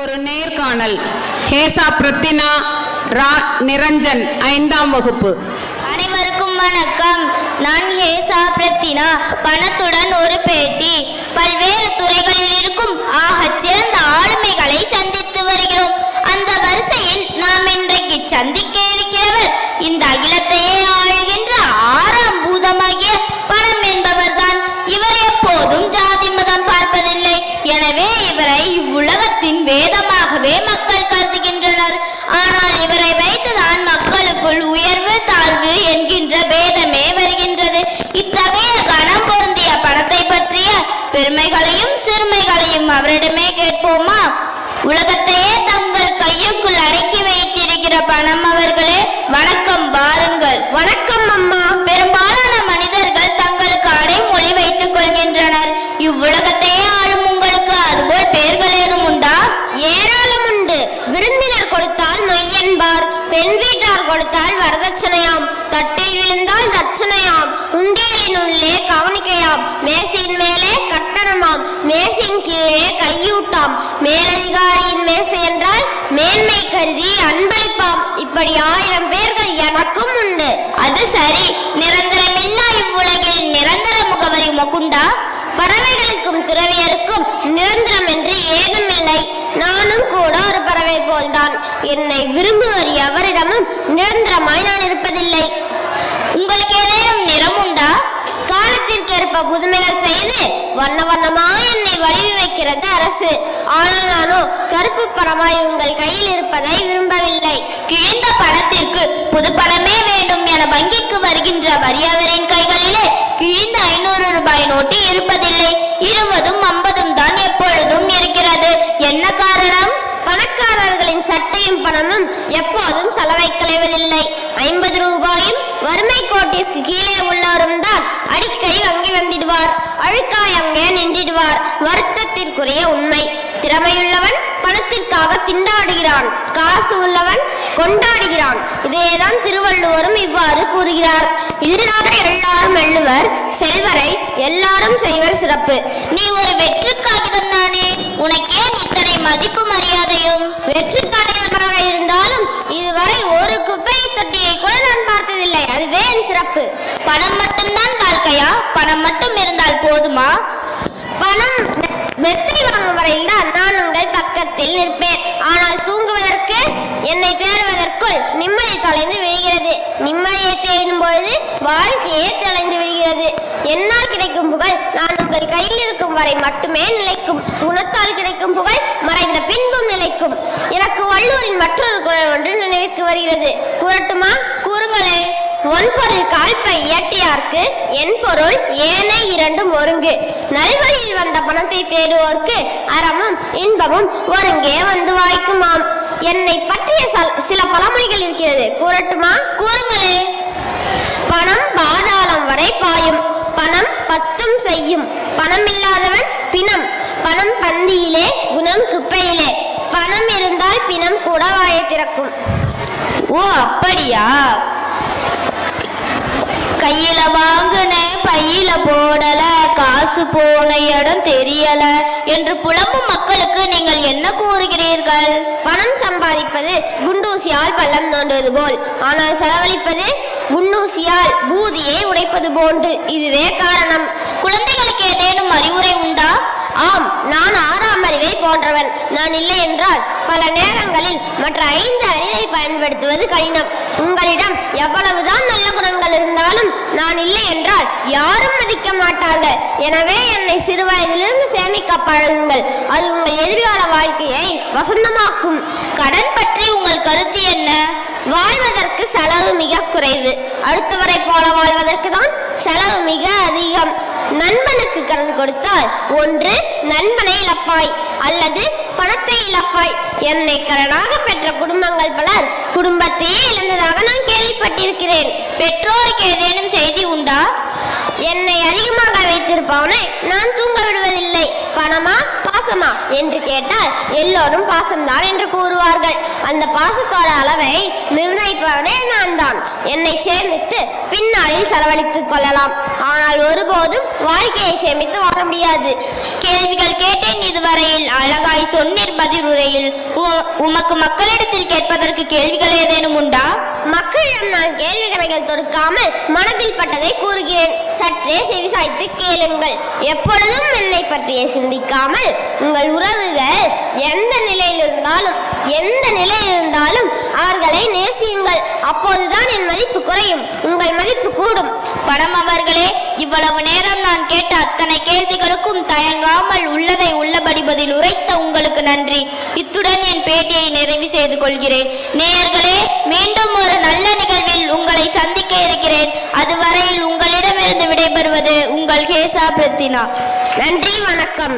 ஒரு நேர்காணல். ஹேசா பிரத்தினா ரா நிரஞ்சன் ஐந்தாம் வகுப்பு. அனைவருக்கும் வணக்கம். நான் ஹேசா பிரத்தினா பணத்துடன் ஒரு பேட்டி. பல்வேறு துறைகளில் இருக்கும் ஆக சிறந்த ஆளுமைகளை சந்தித்து வருகிறோம். அந்த வரிசையில் நாம் இன்றைக்கு சந்திக்க இருக்கிறவர் இந்த அகிலத்தை அவரிடமே கேட்போமா? உலகத்தையே தங்கள் கையுக்குள் அடக்கி வைத்திருக்கிற பணம் அவர்களே வணக்கம் வாருங்கள். வணக்கம் அம்மா. பெரும்பாலான மனிதர்கள் தங்களுக்கு அடைமொழி வைத்துக் கொள்கின்றனர். இவ்வுலகத்தையே ஆளும் உங்களுக்கு அதுபோல் பெயர்கள் ஏதும் உண்டா? ஏராளம் உண்டு. விருந்தினர் கொடுத்தால் மையன்பார் பெண் வீட்டார் கொடுத்தால் வரதட்சணையாம். தட்டில் விழுந்தால் அர்ச்சனையாம். உண்டியலின் உள்ளே கவனிக்கையாம். மேசையின் மேலே கட்டணமாம். மேசையின் கீழே கையூட்டாம். மேலதிகாரியின் மேசை என்றால் மேன்மை கருதி அன்பளிப்பாம். இப்படி ஆயிரம் பேர்கள் எனக்கும் உண்டு. அது சரி. நிரந்தரமில்லா இவ்வுலகில். நிரந்தர முகவரி முகுண்டா? பறவைகளுக்கும் துறவியருக்கும் நிரந்தரம் என்று ஏதுமில்லை நானும் கூட ஒரு பறவை போல்தான். என்னை விரும்புவர் எவரிடமும் நிரந்தரமாய் நான் இருப்பதில்லை. புதுமைகள் செய்து வண்ண வண்ணமா என்னை வடிவமைக்கிறது அரசு. ஆனால் நானோ கருப்பு படமாய் உங்கள் கையில் இருப்பதை விரும்பவில்லை. கிழிந்த படத்திற்கு புது படமே வேண்டும் என வங்கிக்கு வருகின்ற வறியவரின் கைகளிலே கிழிந்த ஐநூறு ரூபாய் நோட்டு இருப்பதில்லை. இருபதும் ஐம்பதும் தான் எப்பொழுதும் இருக்கிறது. என்ன காரணம்? பணக்காரர்களின் சட்டையும் பணமும் எப்போதும் செலவை களைவதில்லை ஐம்பது ரூபாயும் வறுமை கோட்டிற்கு கீழே உள்ளவரும் தான் வந்திடுவார் அங்கே நின்றிடுவார். வருத்தத்திற்குரிய உண்மை. திறமையுள்ளவன் பணத்திற்காக திண்டாடுகிறான். காசு உள்ளவன் கொண்டாடுகிறான். இதேதான் திருவள்ளுவரும் இவ்வாறு கூறுகிறார். இல்லாத எல்லாரும் எள்ளுவர் செல்வரை எல்லாரும் செய்வர் சிறப்பு. நீ ஒரு வெற்று காகிதம் தானே உனக்கு இத்தனை மதிப்பு மரியாதையும் வெற்று காகிதமாக இருந்தாலும் இதுவரை ஒரு குப்பை தொட்டியை கூட நான் பார்த்ததில்லை அதுவே என் சிறப்பு பணம் மட்டும்தான் வாழ்க்கையா பணம் மட்டும் இருந்தால் போதுமா பணம் வெற்றி வாங்கும் வரையில் தான் நான் உங்கள் பக்கத்தில் நிற்பேன். ஆனால் தூங்குவதற்கு என்னை தேடுவதற்குள் நிம்மதி தொலைந்து விழுகிறது நிம்மதியை தேடும் பொழுது வாழ்க்கையே தொலைந்து விழுகிறது என்னால் கிடைக்கும் புகழ் நான் உங்கள் கையில் இருக்கும் வரை மட்டுமே நிலைக்கும். குணத்தால் கிடைக்கும் புகழ் மறைந்த பின்பும் நிலைக்கும். எனக்கு வள்ளுவரின் மற்றொரு குரல் ஒன்று நினைவுக்கு வருகிறது. கூறட்டுமா ஒன்பொருள் கால்பை இயற்றியார்க்கு என் பொருள் ஏனை இரண்டும் ஒருங்கு. நல்வழியில் வந்த பணத்தை தேடுவோர்க்கு அறமும் இன்பமும் ஒருங்கே வந்து வாய்க்குமாம். என்னை பற்றிய சல்- சில பழமொழிகள் இருக்கிறது. கூறட்டுமா? கூறுங்களே. பணம் பாதாளம் வரை பாயும். பணம் பத்தும் செய்யும். பணம் இல்லாதவன் பிணம். பணம் பந்தியிலே குணம் குப்பையிலே. பணம் இருந்தால் பிணம் கூட வாயை திறக்கும். ஓ அப்படியா? கையில வாங்குன பையில போடல காசு போன இடம் தெரியல என்று புலம்பும் மக்களுக்கு நீங்கள் என்ன கூறுகிறீர்கள்? பணம் சம்பாதிப்பது குண்டூசியால் பள்ளம் தோண்டுவது போல் ஆனால் செலவழிப்பது குண்டூசியால் பூதியை உடைப்பது போன்று. இதுவே காரணம். குழந்தைகளுக்கு ஏதேனும் அறிவுரை உண்டா? ஆம் நான் ஆறாம் அறிவை போன்றவன். நான் இல்லை என்றால் பல நேரங்களில் மற்ற ஐந்து அறிவை பயன்படுத்துவது கடினம். உங்களிடம் எவ்வளவுதான் நல்ல குணங்கள் இருந்தாலும் நான் இல்லை என்றால் யாரும் மதிக்க மாட்டார்கள். எனவே என்னை சிறுவயதிலிருந்து சேமிக்க பழகுங்கள். அது உங்கள் எதிர்கால வாழ்க்கையை வசந்தமாக்கும். கடன் பற்றி உங்கள் கருத்து வாழ்வதற்கு செலவு மிக குறைவு. அடுத்தவரை போல வாழ்வதற்கு தான் செலவு மிக அதிகம். நண்பனுக்கு கடன் கொடுத்தால் ஒன்று நண்பனை இழப்பாய் அல்லது பணத்தை இழப்பாய். என்னை கடனாக பெற்ற குடும்பங்கள் பலர் குடும்பத்தையே இழந்ததாக நான் கேள்விப்பட்டிருக்கிறேன். பெற்றோருக்கு ஏதேனும் செய்தி உண்டா? என்னை அதிகமாக வைத்திருப்பவனை நான் தூங்க விடுவதில்லை. பணமா பாசமா என்று கேட்டால் எல்லோரும் பாசம்தான் என்று கூறுவார்கள். அந்த பாசத்தோட அளவை நிர்ணயிப்பவனே நான் தான் என்னை சேமித்து பின்னாளில் செலவழித்துக் கொள்ளலாம். ஆனால் ஒருபோதும் வாழ்க்கையை சேமித்து வாழ முடியாது. கேள்விகள் கேட்டேன் இதுவரையில். அழகாய் சொன்னீர் பதிலுரையில். உ- உமக்கு மக்களிடத்தில் கேட்பதற்கு கேள்விகள் ஏதேனும் உண்டா? தொடுக்காமல் மனதில் பட்டதை கூறுகிறேன். சற்றே செவிசாய்த்து கேளுங்கள். எப்பொழுதும் என்னை பற்றியே சிந்திக்காமல் உங்கள் உறவுகள் எந்த நிலையில் இருந்தாலும் எந்த நிலையில் இருந்தாலும் அவர்களை நேசியுங்கள். அப்போதுதான் என் மதிப்பு குறையும் உங்கள் மதிப்பு கூடும். படம் அவர்களே இவ்வளவு நேரம் நான் கேட்ட அத்தனை கேள்விகளுக்கும் தயங்காமல் உள்ளதை உள்ளபடி பதில் உரைத்த உங்களுக்கு நன்றி. இத்துடன் என் பேட்டியை நிறைவு செய்து கொள்கிறேன். நேர வருகிறேன் அதுவரையில் உங்களிடமிருந்து விடைபெறுவது உங்கள் கேசா பிரத்தினா. நன்றி வணக்கம்.